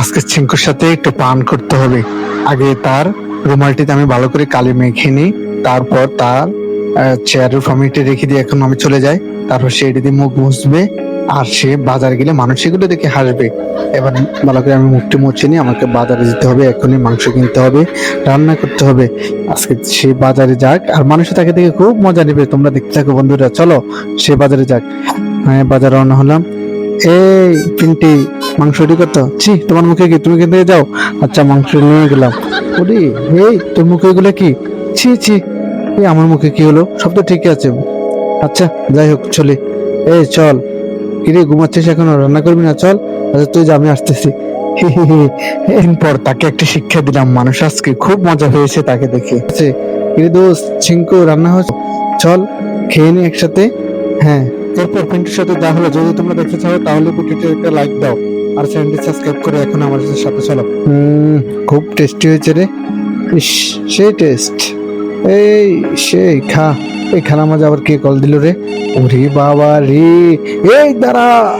আজকে চিঙ্কুর সাথে একটু পান করতে হবে। আগে তার রুমালটিতে আমি ভালো করে কালি মেখে নিই, তারপর তার চেয়ারের ফর্মিটে রেখে দিয়ে এখন আমি চলে যাই। তারপর সে এটি দিয়ে মুখ মুছবে, আর সে বাজারে গেলে মানুষ সেগুলো দেখে হাসবে। এবার ভালো করে আমি মুখটি মুছে নিই, আমাকে বাজারে যেতে হবে, এখনই মাংস কিনতে হবে, রান্না করতে হবে। আজকে সে বাজারে যাক, আর মানুষ তাকে দেখে খুব মজা নেবে। তোমরা দেখতে থাকো বন্ধুরা, চলো সে বাজারে যাক। হ্যাঁ বাজারে রওনা হলাম। এই, পিন্টি মাংস রেডি করতো? ছি, তোমার মুখে কি? তুমি কিন্তু যাও। আচ্ছা মাংস নিয়ে গেলাম। ওরে এই তোর মুখে এগুলো কি? ছি ছি। এই আমার মুখে কি হলো? সব তো ঠিকই আছে। আচ্ছা যাই হোক, চলে। এই, চল। কিরে, ঘুমাচ্ছিস এখনও? রান্না করবি না? চল। আচ্ছা তুই আমি আসতেছি। এরপর তাকে একটা শিক্ষা দিলাম। মানুষ আজকে খুব মজা হয়েছে তাকে দেখে। আছে কিরে দোস্ত ছিঙ্কু রান্না হচ্ছে? চল, খেয়ে নি একসাথে। হ্যাঁ। এরপর পিন্টুর সাথে যা হলো, যদি তোমরা দেখতে চাও, তাহলে ভিডিওতে একটা লাইক দাও। আর চ্যানেলটি সাবস্ক্রাইব করে এখন আমার সাথে চলো। খুব টেস্টি হয়েছে রে। ইস, সেই টেস্ট এই, সেই, খা। এই খানা মাঝে আবার কে কল দিল রে? ওরে বাবা রে। এই, দাঁড়া।